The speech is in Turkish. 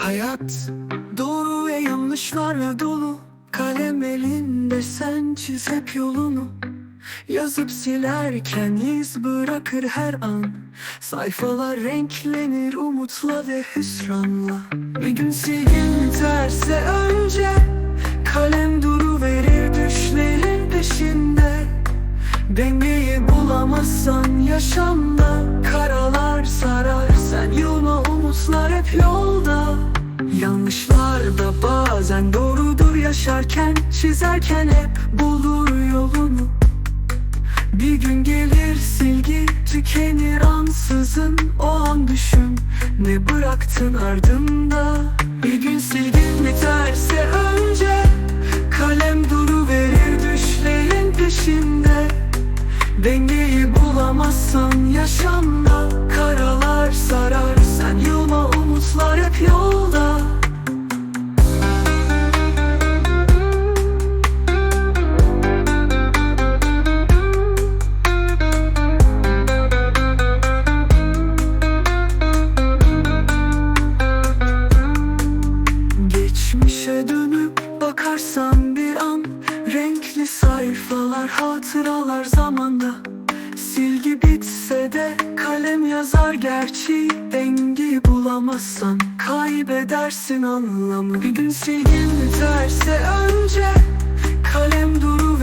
hayat Doğru ve yanlışlarla dolu. Kalem elinde sen çiz hep yolunu. Yazıp silerken iz bırakır her an. Sayfalar renklenir umutla ve hüsranla. Bir gün silgin biterse önce Kalem duru verir düşlerin peşinde. Dengeyi bulamazsan yaşamda Karalar sarar. Sen yılma umutlar hep yolda Yanlışlar da bazen doğrudur yaşarken Çizerken hep bulur yolunu. Bir gün gelir silgi tükenir ansızın O an düşün ne bıraktın ardında. Bir gün silgin biterse önce Kalem duru verir düşlerin peşinde. Dengeyi bulamazsan yaşamda Karalar sarar sen yılma umutlar hep yolda Dönüp bakarsan bir an Renkli sayfalar hatıralar zamanda. Silgi bitse de kalem yazar gerçeği Dengi bulamazsan kaybedersin anlamı. Bir gün silgin biterse önce Kalem duru